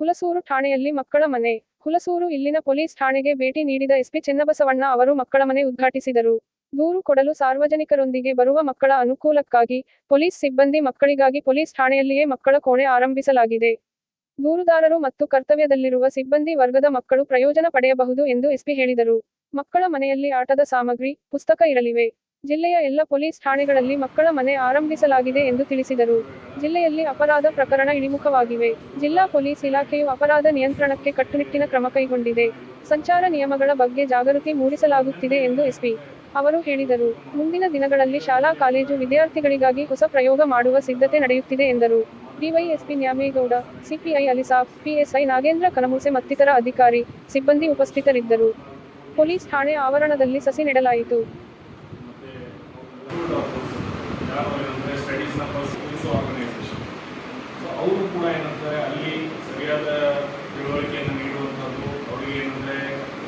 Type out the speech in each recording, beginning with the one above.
ಹುಲಸೂರು ಠಾಣೆಯಲ್ಲಿ ಮಕ್ಕಳ ಮನೆ. ಹುಲಸೂರು ಇಲ್ಲಿನ ಪೊಲೀಸ್ ಠಾಣೆಗೆ ಭೇಟಿ ನೀಡಿದ ಎಸ್ಪಿ ಚೆನ್ನಬಸವಣ್ಣ ಅವರು ಮಕ್ಕಳ ಮನೆ ಉದ್ಘಾಟಿಸಿದರು. ದೂರು ಕೊಡಲು ಸಾರ್ವಜನಿಕರೊಂದಿಗೆ ಬರುವ ಮಕ್ಕಳ ಅನುಕೂಲಕ್ಕಾಗಿ ಪೊಲೀಸ್ ಸಿಬ್ಬಂದಿ ಮಕ್ಕಳಿಗಾಗಿ ಪೊಲೀಸ್ ಠಾಣೆಯಲ್ಲಿಯೇ ಮಕ್ಕಳ ಕೋಣೆ ಆರಂಭಿಸಲಾಗಿದೆ. ದೂರುದಾರರು ಮತ್ತು ಕರ್ತವ್ಯದಲ್ಲಿರುವ ಸಿಬ್ಬಂದಿ ವರ್ಗದ ಮಕ್ಕಳು ಪ್ರಯೋಜನ ಪಡೆಯಬಹುದು ಎಂದು ಎಸ್ಪಿ ಹೇಳಿದರು. ಮಕ್ಕಳ ಮನೆಯಲ್ಲಿ ಆಟದ ಸಾಮಗ್ರಿ, ಪುಸ್ತಕ ಇರಲಿವೆ. ಜಿಲ್ಲೆಯ ಎಲ್ಲ ಪೊಲೀಸ್ ಠಾಣೆಗಳಲ್ಲಿ ಮಕ್ಕಳ ಮನೆ ಆರಂಭಿಸಲಾಗಿದೆ ಎಂದು ತಿಳಿಸಿದರು. ಜಿಲ್ಲೆಯಲ್ಲಿ ಅಪರಾಧ ಪ್ರಕರಣ ಇಳಿಮುಖವಾಗಿವೆ. ಜಿಲ್ಲಾ ಪೊಲೀಸ್ ಇಲಾಖೆಯು ಅಪರಾಧ ನಿಯಂತ್ರಣಕ್ಕೆ ಕಟ್ಟುನಿಟ್ಟಿನ ಕ್ರಮ ಕೈಗೊಂಡಿದೆ. ಸಂಚಾರ ನಿಯಮಗಳ ಬಗ್ಗೆ ಜಾಗೃತಿ ಮೂಡಿಸಲಾಗುತ್ತಿದೆ ಎಂದು ಎಸ್ಪಿ ಅವರು ಹೇಳಿದರು. ಮುಂದಿನ ದಿನಗಳಲ್ಲಿ ಶಾಲಾ, ಕಾಲೇಜು ವಿದ್ಯಾರ್ಥಿಗಳಿಗಾಗಿ ಹೊಸ ಪ್ರಯೋಗ ಮಾಡುವ ಸಿದ್ಧತೆ ನಡೆಯುತ್ತಿದೆ ಎಂದರು. ಡಿವೈಎಸ್ಪಿ ನ್ಯಾಮೇಗೌಡ, ಸಿಪಿಐ ಅಲಿಸಾಫ್ ಪಿಎಸ್ಐ ನಾಗೇಂದ್ರ ಕನಮೂಸೆ ಮತ್ತಿತರ ಅಧಿಕಾರಿ, ಸಿಬ್ಬಂದಿ ಉಪಸ್ಥಿತರಿದ್ದರು. ಪೊಲೀಸ್ ಠಾಣೆ ಆವರಣದಲ್ಲಿ ಸಸಿ ನೆಡಲಾಯಿತು ಮತ್ತು ಯಾರು ಏನಂದರೆ ಸ್ಟಡೀಸ್ನ ಪರಿಶೀಲಿಸುವ ಆರ್ಗನೈಸೇಷನ್ ಸೊ ಕೂಡ ಏನಂತಾರೆ, ಅಲ್ಲಿ ಸರಿಯಾದ ತಿಳುವಳಿಕೆಯನ್ನು ನೀಡುವಂಥದ್ದು, ಅವರಿಗೆ ಏನಂದರೆ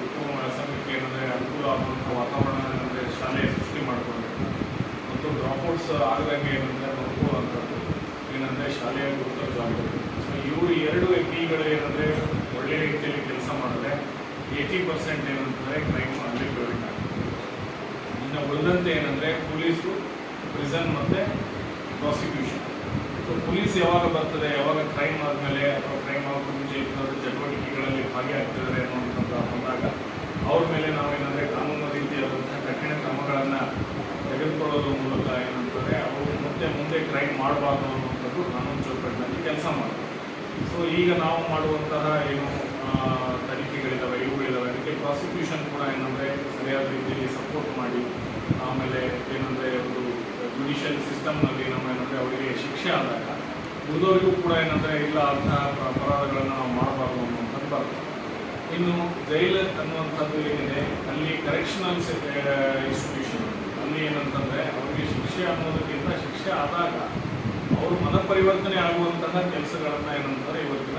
ಉತ್ತಮ ವ್ಯಾಸಂಗಕ್ಕೆ ಏನಂದರೆ ಅನುಕೂಲ ಆಗುವಂಥ ವಾತಾವರಣ ಏನಂದರೆ ಶಾಲೆ ಸೃಷ್ಟಿ ಮಾಡಿಕೊಡ್ಬೇಕು. ಮತ್ತು ಡ್ರಾಪ್ಔಟ್ಸ್ ಆಗದಂಗೆ ಏನಂದರೆ ನೋಡ್ಕೊಳ್ಳುವಂಥದ್ದು ಏನಂದರೆ ಶಾಲೆಯ ಗುರುತ ಜಾಗ ಸೊ ಇವರು ಎರಡು ಪಿಗಳು ಏನಂದರೆ ಒಳ್ಳೆಯ ರೀತಿಯಲ್ಲಿ ಕೆಲಸ ಮಾಡಿದ್ರೆ ಏಯ್ಟಿ ಪರ್ಸೆಂಟ್ ಏನಂತಂದರೆ ಕ್ರೈಮ್ ಅಲ್ಲಿ ಪ್ರಿವೆಂಟ್ ಆಗ್ತದೆ. ಇನ್ನು ಉಳಿದಂತೆ ಏನಂದರೆ ಪೊಲೀಸು ಪ್ರಿಸನ್ ಮತ್ತು ಪ್ರಾಸಿಕ್ಯೂಷನ್ ಪೊಲೀಸ್ ಯಾವಾಗ ಬರ್ತದೆ, ಯಾವಾಗ ಕ್ರೈಮ್ ಆದಮೇಲೆ ಅಥವಾ ಕ್ರೈಮ್ ಆಗೋದು ಮುಂಚೆ ಚಟುವಟಿಕೆಗಳಲ್ಲಿ ಭಾಗಿಯಾಗ್ತಿದ್ದಾರೆ ಅನ್ನುವಂಥದ್ದು ಬಂದಾಗ ಅವ್ರ ಮೇಲೆ ನಾವೇನಂದರೆ ಕಾನೂನು ರೀತಿಯಾದಂತಹ ಕಠಿಣ ಕ್ರಮಗಳನ್ನು ತೆಗೆದುಕೊಳ್ಳೋದ್ರ ಮೂಲಕ ಏನಂತಾರೆ, ಅವರು ಮತ್ತೆ ಮುಂದೆ ಕ್ರೈಮ್ ಮಾಡಬಾರ್ದು ಅನ್ನುವಂಥದ್ದು ಕಾನೂನು ಚೌಕಟ್ಟಿನಲ್ಲಿ ಕೆಲಸ ಮಾಡ್ತಾರೆ. ಸೊ ಈಗ ನಾವು ಮಾಡುವಂತಹ ಏನು ತನಿಖೆಗಳಿದ್ದಾವೆ ಇವುಗಳಿದ್ದಾವೆ ಅದಕ್ಕೆ ಪ್ರಾಸಿಕ್ಯೂಷನ್ ಕೂಡ ಏನಂದರೆ ಸರಿಯಾದ ರೀತಿಯಲ್ಲಿ ಸಪೋರ್ಟ್ ಮಾಡಿ, ಆಮೇಲೆ ಏನಂದರೆ ಜುಡಿಷಿಯಲ್ ಸಿಸ್ಟಮ್ನಲ್ಲಿ ನಮ್ಮ ಏನಂದರೆ ಅವರಿಗೆ ಶಿಕ್ಷೆ ಆದಾಗ ಉಳಿದವರಿಗೂ ಕೂಡ ಏನಂದರೆ ಇಲ್ಲ ಅಂತಹ ಅಪರಾಧಗಳನ್ನು ನಾವು ಮಾಡಬಾರ್ದು ಅನ್ನುವಂಥದ್ದು ಬರ್ತದೆ ಇನ್ನು ಜೈಲು ಅನ್ನುವಂಥದ್ದು ಏನಿದೆ, ಅಲ್ಲಿ ಕರೆಕ್ಷನಲ್ ಇನ್ಸ್ಟಿಟ್ಯೂಷನ್ ಅಲ್ಲಿ ಏನಂತಂದರೆ ಅವರಿಗೆ ಶಿಕ್ಷೆ ಅನ್ನೋದಕ್ಕಿಂತ ಶಿಕ್ಷೆ ಆದಾಗ ಅವರು ಮನಪರಿವರ್ತನೆ ಆಗುವಂತಹ ಕೆಲಸಗಳನ್ನು ಏನಂತಾರೆ ಇವತ್ತಿನ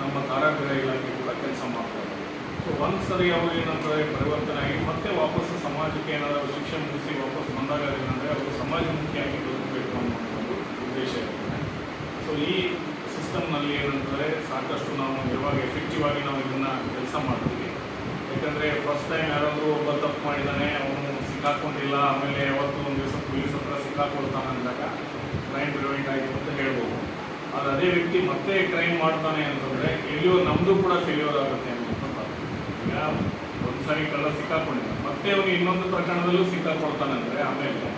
ನಮ್ಮ ಕಾರಾಗೃಹ ಇಲಾಖೆ ಕೂಡ ಕೆಲಸ ಮಾಡ್ತಾರೆ ಸೊ ಒಂದು ಸರಿ ಅವರು ಏನಂತಾರೆ ಪರಿವರ್ತನೆ ಆಗಿ ಮತ್ತೆ ವಾಪಸ್ ಸಮಾಜಕ್ಕೆ ಏನಾದರೂ ಶಿಕ್ಷೆ ಮುಗಿಸಿ ವಾಪಸ್ ಬಂದಾಗ ಏನಂದರೆ ಅವರು ಸಮಾಜಮುಖಿಯಾಗಿ ಬದುಕಬೇಕು ಅನ್ನೋದು ಉದ್ದೇಶ ಇರುತ್ತೆ. ಸೊ ಈ ಸಿಸ್ಟಮ್ನಲ್ಲಿ ಏನಂತಾರೆ ಸಾಕಷ್ಟು ನಾವು ಯಾವಾಗ ಎಫೆಕ್ಟಿವ್ ಆಗಿ ನಾವು ಇದನ್ನು ಕೆಲಸ ಮಾಡ್ತೀವಿ. ಯಾಕಂದರೆ ಫಸ್ಟ್ ಟೈಮ್ ಯಾರಾದರೂ ಒಬ್ಬ ತಪ್ಪು ಮಾಡಿದಾನೆ, ಅವನು ಸಿಕ್ಕಾಕೊಂಡಿಲ್ಲ, ಆಮೇಲೆ ಯಾವತ್ತು ಒಂದು ದಿವಸ ಪೊಲೀಸ್ ಹತ್ರ ಸಿಕ್ಕಾಕೊಳ್ತಾನೆ ಅಂದಾಗ ಕ್ರೈಮ್ ಪ್ರಿವೆಂಟ್ ಆಯಿತು ಅಂತ ಹೇಳ್ಬೋದು. ಆದರೆ ಅದೇ ವ್ಯಕ್ತಿ ಮತ್ತೆ ಕ್ರೈಮ್ ಮಾಡ್ತಾನೆ ಅಂತಂದರೆ ಎಲ್ಲಿಯೋ ನಮ್ಮದು ಕೂಡ ಫೇಲ್ಯೂರ್ ಆಗುತ್ತೆ ಅನ್ನೋದು ಈಗ ಒಂದು ಸಾರಿ ಕಳ್ಳ ಸಿಕ್ಕಾಕೊಂಡಿಲ್ಲ, ಮತ್ತೆ ಅವನು ಇನ್ನೊಂದು ಪ್ರಕರಣದಲ್ಲೂ ಸಿಕ್ಕಾಕೊಳ್ತಾನೆ ಅಂದರೆ ಆಮೇಲೆ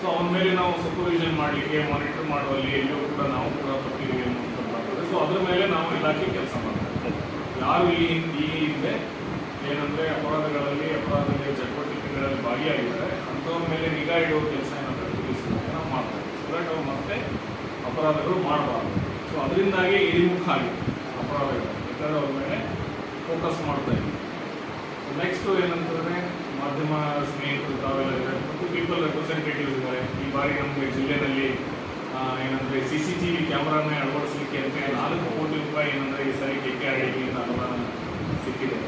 ಸೊ ಅವನ ಮೇಲೆ ನಾವು ಸೂಪರ್ವಿಷನ್ ಮಾಡಲಿಕ್ಕೆ ಮಾನಿಟರ್ ಮಾಡುವಲ್ಲಿ ಎಲ್ಲೂ ಕೂಡ ನಾವು ಕೂಡ ಕೊಟ್ಟಿದ್ದೀವಿ ಅನ್ನೋಂಥದ್ದು ಸೊ ಅದ್ರ ಮೇಲೆ ನಾವು ಇಲಾಖೆ ಕೆಲಸ ಮಾಡ್ತೀವಿ. ಯಾರು ಈ ಈ ಹಿಂದೆ ಏನಂದರೆ ಅಪರಾಧಗಳಲ್ಲಿ ಅಪರಾಧದ ಚಟುವಟಿಕೆಗಳಲ್ಲಿ ಭಾಗಿಯಾಗಿದ್ದಾರೆ, ಅಂಥವ್ರ ಮೇಲೆ ನಿಗಾ ಇಡುವ ಕೆಲಸ ಏನಂದರೆ ಪೊಲೀಸ್ ನಾವು ಮಾಡ್ತೀವಿ. ಸೊ ಅವ್ರು ಮತ್ತೆ ಅಪರಾಧಗಳು ಮಾಡಬಾರ್ದು. ಸೊ ಅದರಿಂದಾಗಿ ಇಳಿಮುಖ ಆಗಿದೆ ಅಪರಾಧಗಳು. ಯಾಕಂದರೆ ಅವ್ರ ಮೇಲೆ ಫೋಕಸ್ ಮಾಡ್ತಾ ಇದ್ದೀವಿ. ನೆಕ್ಸ್ಟು ಏನಂತಂದರೆ ಮಾಧ್ಯಮ ಸ್ನೇಹಿತರು ತಾವೆಲ್ಲ ಪೀಪಲ್ ರೆಪ್ರೆಸೆಂಟೇಟಿವ್ ಇದ್ದಾರೆ. ಈ ಬಾರಿ ನಮಗೆ ಜಿಲ್ಲೆಯಲ್ಲಿ ಏನಂದರೆ ಸಿ ಸಿ ಟಿ ವಿ ಕ್ಯಾಮ್ರಾನೇ ಅಳವಡಿಸಲಿಕ್ಕೆ ಅಂತ ನಾಲ್ಕು ಕೋಟಿ ರೂಪಾಯಿ ಏನಂದರೆ ಈ ಸಾರಿ ಕೆ ಕೆ ಆರ್ ಡಿಯಿಂದ ಅನುದಾನ ಸಿಕ್ಕಿದೆ.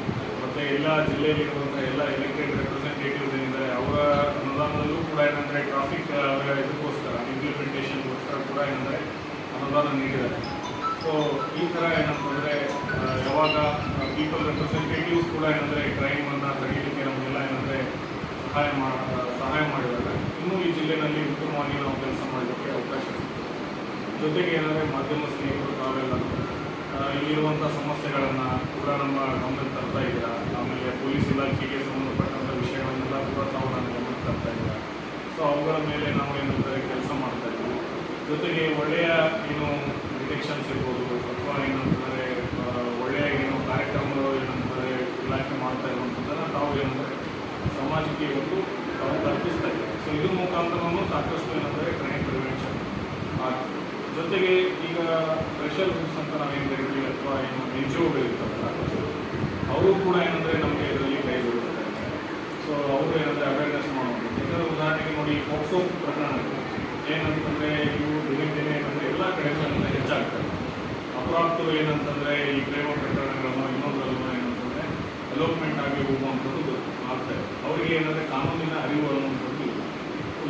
ಮತ್ತು ಎಲ್ಲ ಜಿಲ್ಲೆಯಲ್ಲಿರುವಂಥ ಎಲ್ಲ ಎಲೆಕ್ಟೆಡ್ ರೆಪ್ರೆಸೆಂಟೇಟಿವ್ಸ್ ಏನಿದ್ದಾರೆ, ಅವರ ಅನುದಾನದಲ್ಲೂ ಕೂಡ ಏನಂದರೆ ಟ್ರಾಫಿಕ್ ಅವರ ಇದಕ್ಕೋಸ್ಕರ ಇಂಪ್ಲಿಮೆಂಟೇಷನ್ಗೋಸ್ಕರ ಕೂಡ ಏನಂದರೆ ಅನುದಾನ ನೀಡಿದ್ದಾರೆ. ಸೊ ಈ ಥರ ಏನಂತಂದರೆ ಯಾವಾಗ ಪೀಪಲ್ ರೆಪ್ರೆಸೆಂಟೇಟಿವ್ಸ್ ಕೂಡ ಏನಂದರೆ ಕ್ರೈಮನ್ನು ತಡೆಯಲಿಕ್ಕೆ ನಮಗೆಲ್ಲ ಏನಂದರೆ ಸಹಾಯ ಮಾ ಸಹಾಯ ಮಾಡಿದಾಗ ಇನ್ನೂ ಈ ಜಿಲ್ಲೆಯಲ್ಲಿ ಉತ್ತಮವಾಗಿ ನಾವು ಕೆಲಸ ಮಾಡಲಿಕ್ಕೆ ಅವಕಾಶ ಜೊತೆಗೆ ಏನಾದರೆ ಮಾಧ್ಯಮ ಸ್ನೇಹಿತರು ತಾವೆಲ್ಲ ಇಲ್ಲಿರುವಂಥ ಸಮಸ್ಯೆಗಳನ್ನು ಕೂಡ ನಮ್ಮ ಗಮನಕ್ಕೆ ತರ್ತಾ ಇದ್ದೀರಾ? ಆಮೇಲೆ ಪೊಲೀಸ್ ಇಲಾಖೆಗೆ ಸಂಬಂಧಪಟ್ಟಂಥ ವಿಷಯಗಳನ್ನೆಲ್ಲ ಕೂಡ ತಾವು ಗಮನಕ್ಕೆ ತರ್ತಾ ಇದ್ದೀರಾ? ಸೊ ಅವುಗಳ ಮೇಲೆ ನಾವು ಏನಂತಾರೆ ಕೆಲಸ ಮಾಡ್ತಾ ಇದ್ದೀವಿ. ಜೊತೆಗೆ ಒಳ್ಳೆಯ, ಏನು ಡಿಟೆಕ್ಷನ್ಸ್ ಇರ್ಬೋದು ಅಥವಾ ಏನಂತಂದರೆ ಆ, ಒಳ್ಳೆಯ ಏನು ಕಾರ್ಯಕ್ರಮಗಳು ಏನಂತಾರೆ ಇಲಾಖೆ ಮಾಡ್ತಾ ಇರುವಂಥದ್ದನ್ನು ತಾವು ಏನಂದರೆ ಸಮಾಜಕ್ಕೆ ಇವತ್ತು ಅವರು ತಲುಪಿಸ್ತಾ ಇದ್ದಾರೆ ಸೊ ಇದ್ರ ಮುಖಾಂತರವೂ ಸಾಕಷ್ಟು ಏನಂದರೆ ಕ್ರೈಮ್ ಪ್ರಿವೆನ್ಷನ್ ಜೊತೆಗೆ ಈಗ ಸ್ಪೆಷಲ್ ಗ್ರೂಪ್ಸ್ ಅಂತ ನಾವೇನು ಕರಿತೀವಿ ಅಥವಾ ಏನು ಎನ್ ಜಿ ಒಗಳಿರ್ತಾರಲ್ಲ ಅವರು ಕೂಡ ಏನಂದರೆ ನಮಗೆ ಇದರಲ್ಲಿ ಕೈ ಜೋಡಿಸ್ತಾ ಇದ್ದಾರೆ ಸೊ ಅವರು ಏನಂದರೆ ಅವೇರ್ನೆಸ್ ಮಾಡೋದು. ಯಾಕಂದರೆ ಉದಾಹರಣೆಗೆ ನೋಡಿ, ಪೋಕ್ಸೋ ಪ್ರಕರಣ ಏನಂತಂದರೆ ಇವು ದಿನೇ ದಿನೇ ಏನಂದರೆ ಎಲ್ಲ ಕಡೆ ಹೆಚ್ಚಾಗ್ತದೆ. ಅಪ್ರಾಪ್ತರು ಏನಂತಂದರೆ ಈ ಪ್ರೇಮ ಇನ್ನೊಂದರಲ್ಲೂ ಡೆವಲಪ್ಮೆಂಟ್ ಆಗಿ ಹೋಗುವಂಥದ್ದು ಇದೆ. ಅವರಿಗೆ ಏನಂದರೆ ಕಾನೂನಿನ ಅರಿವು ಅನ್ನುವಂಥದ್ದು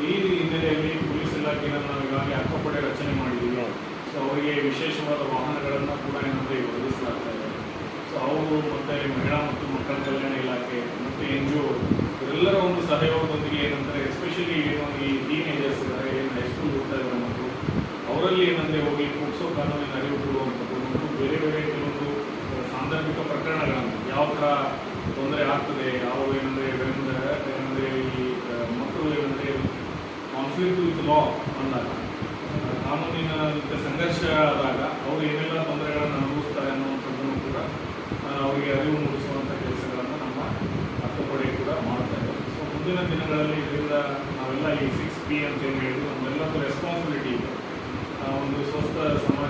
ಈ ಹಿನ್ನೆಲೆಯಲ್ಲಿ ಪೊಲೀಸ್ ಇಲಾಖೆಯನ್ನು ನಾವು ಈಗಾಗಲೇ ಅಕ್ಕಪಡೆ ರಚನೆ ಮಾಡಿದ್ದೀವಿ ಸೊ ಅವರಿಗೆ ವಿಶೇಷವಾದ ವಾಹನಗಳನ್ನು ಕೂಡ ಏನಂದರೆ ಒದಗಿಸಲಾಗ್ತಾ ಇದೆ. ಸೊ ಅವರು ಮತ್ತು ಮಹಿಳಾ ಮತ್ತು ಮಕ್ಕಳ ಕಲ್ಯಾಣ ಇಲಾಖೆ ಮತ್ತು ಎನ್ ಜಿ ಒ ಇವರೆಲ್ಲರ ಒಂದು ಸಹಯೋಗದೊಂದಿಗೆ ಏನಂದರೆ ಎಸ್ಪೆಷಲಿ ಏನು ಈ ಟೀನೇಜರ್ಸ್ ಇದ್ದಾರೆ ಏನು ಹೈಸ್ಕೂಲ್ ಹೋಗ್ತಾ ಇದ್ದಾರೆ ಮಕ್ಕಳು ಅವರಲ್ಲಿ ಏನಂದರೆ ಹೋಗಿ ಪೋಕ್ಸೋ ಕಾನೂನಿನ ಅರಿವು ಕೊಡುವಂಥದ್ದು ಮತ್ತು ಬೇರೆ ಬೇರೆ ಕೆಲವೊಂದು ಸಾಂದರ್ಭಿಕ ಪ್ರಕರಣಗಳನ್ನು ಯಾವ ಥರ ತೊಂದರೆ ಆಗ್ತದೆ ಯಾವ ಏನಂದರೆ ಏನಂದರೆ ಈ ಆ, ಮಕ್ಕಳು ಏನಂದರೆ ಕಾನ್ಫ್ಲಿಕ್ಟ್ ವಿತ್ ಲಾ ಅಂದಾಗ ಆ, ಕಾನೂನಿನ ಜೊತೆ ಸಂಘರ್ಷ ಆದಾಗ ಅವರು ಏನೆಲ್ಲ ತೊಂದರೆಗಳನ್ನು ಅನುಭವಿಸ್ತಾರೆ ಅನ್ನುವಂಥದ್ದನ್ನು ಕೂಡ ಆ, ಅವರಿಗೆ ಅರಿವು ಮೂಡಿಸುವಂಥ ಕೆಲಸಗಳನ್ನು ನಮ್ಮ ಅಕ್ಕಪಡೆ ಕೂಡ ಮಾಡ್ತಾ ಇದ್ದಾರೆ. ಸೊ ಮುಂದಿನ ದಿನಗಳಲ್ಲಿ ಇದರಿಂದ ನಾವೆಲ್ಲ ಈ ಸಿಕ್ಸ್ ಪಿ ಅಂತ ಏನು ಹೇಳಿದ್ರು ನಮ್ಮೆಲ್ಲದೂ ರೆಸ್ಪಾನ್ಸಿಬಿಲಿಟಿ ಇದೆ. ಒಂದು ಸ್ವಸ್ಥ ಸಮಾಜ